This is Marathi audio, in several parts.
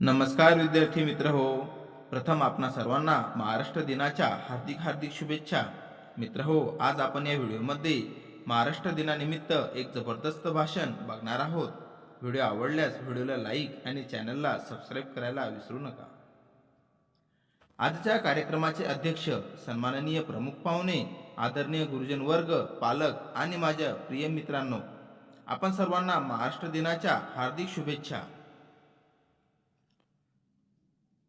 नमस्कार विद्यार्थी मित्र हो. प्रथम आपणा सर्वांना महाराष्ट्र दिनाच्या हार्दिक हार्दिक शुभेच्छा. मित्र हो आज आपण या व्हिडिओमध्ये महाराष्ट्र दिनानिमित्त एक जबरदस्त भाषण बघणार आहोत. व्हिडिओ आवडल्यास व्हिडिओला लाईक आणि चॅनलला सबस्क्राईब करायला विसरू नका. आजच्या कार्यक्रमाचे अध्यक्ष सन्माननीय प्रमुख पाहुणे आदरणीय गुरुजन वर्ग पालक आणि माझ्या प्रिय मित्रांनो आपण सर्वांना महाराष्ट्र दिनाच्या हार्दिक शुभेच्छा.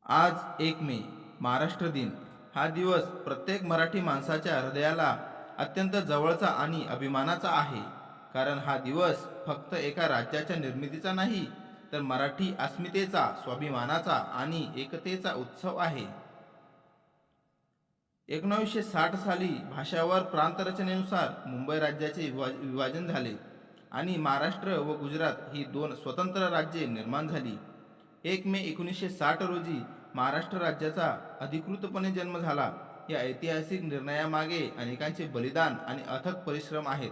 आज एक मे महाराष्ट्र दिन. हा दिवस प्रत्येक मराठी माणसाच्या हृदयाला अत्यंत जवळचा आणि अभिमानाचा आहे. कारण हा दिवस फक्त एका राज्याच्या निर्मितीचा नाही तर मराठी अस्मितेचा स्वाभिमानाचा आणि एकतेचा उत्सव आहे. एकोणावीसशे साठ साली भाषावर प्रांतरचनेनुसार मुंबई राज्याचे विवा विभाजन झाले आणि महाराष्ट्र व गुजरात ही दोन स्वतंत्र राज्ये निर्माण झाली. एक मे एकोणीसशे साठ रोजी महाराष्ट्र राज्याचा अधिकृतपणे जन्म झाला. या ऐतिहासिक निर्णयामागे अनेकांचे बलिदान आणि अथक परिश्रम आहेत.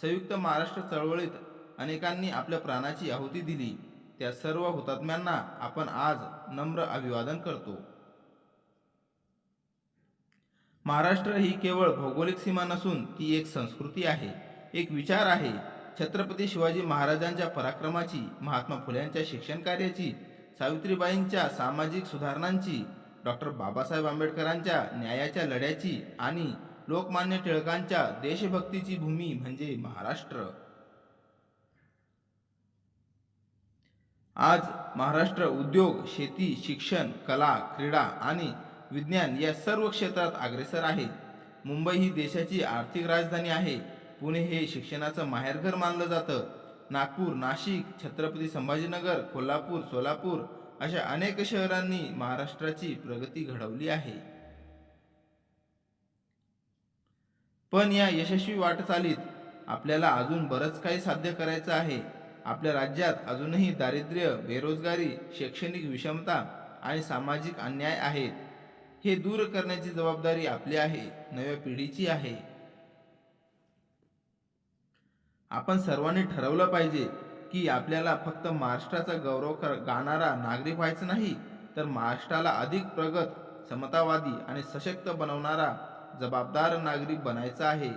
संयुक्त महाराष्ट्र चळवळीत अनेकांनी आपल्या प्राणाची आहुती दिली. त्या सर्व हुतात्म्यांना आपण आज नम्र अभिवादन करतो. महाराष्ट्र ही केवळ भौगोलिक सीमा नसून ती एक संस्कृती आहे. एक विचार आहे. छत्रपती शिवाजी महाराजांच्या पराक्रमाची महात्मा फुल्यांच्या शिक्षण कार्याची सावित्रीबाईंच्या सामाजिक सुधारणांची डॉक्टर बाबासाहेब आंबेडकरांच्या न्यायाच्या लढ्याची आणि लोकमान्य टिळकांच्या देशभक्तीची भूमी म्हणजे महाराष्ट्र. आज महाराष्ट्र उद्योग शेती शिक्षण कला क्रीडा आणि विज्ञान या सर्व क्षेत्रात अग्रेसर आहे मुंबई ही देशाची आर्थिक राजधानी आहे. पुणे हे शिक्षणाचं माहेरघर मानलं जातं. नागपूर नाशिक छत्रपती संभाजीनगर कोल्हापूर सोलापूर अशा अनेक शहरांनी महाराष्ट्राची प्रगती घडवली आहे. पण या यशस्वी वाटचालीत आपल्याला अजून बरंच काही साध्य करायचं आहे. आपल्या राज्यात अजूनही दारिद्र्य बेरोजगारी शैक्षणिक विषमता आणि सामाजिक अन्याय आहेत. हे दूर करण्याची जबाबदारी आपली आहे नव्या पिढीची आहे. आपण सर्वांनी ठरवलं पाहिजे की आपल्याला फक्त महाराष्ट्राचा गौरव कर गाणारा नागरिक व्हायचं नाही तर महाराष्ट्राला अधिक प्रगत समतावादी आणि सशक्त बनवणारा जबाबदार नागरिक बनायचा आहे.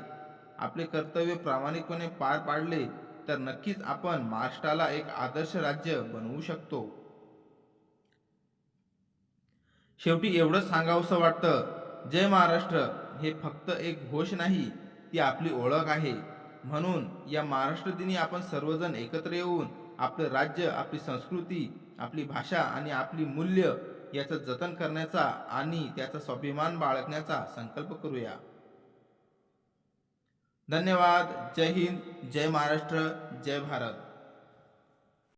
आपले कर्तव्य प्रामाणिकपणे पार पाडले तर नक्कीच आपण महाराष्ट्राला एक आदर्श राज्य बनवू शकतो. शेवटी एवढंच सांगावंसं वाटतं जय महाराष्ट्र हे फक्त एक घोष नाही ती आपली ओळख आहे. म्हणून या महाराष्ट्र दिनी आपण सर्वजण एकत्र येऊन आपलं राज्य आपली संस्कृती आपली भाषा आणि आपली मूल्य याचं जतन करण्याचा आणि त्याचा स्वाभिमान बाळगण्याचा संकल्प करूया. धन्यवाद. जय हिंद. जय महाराष्ट्र. जय भारत.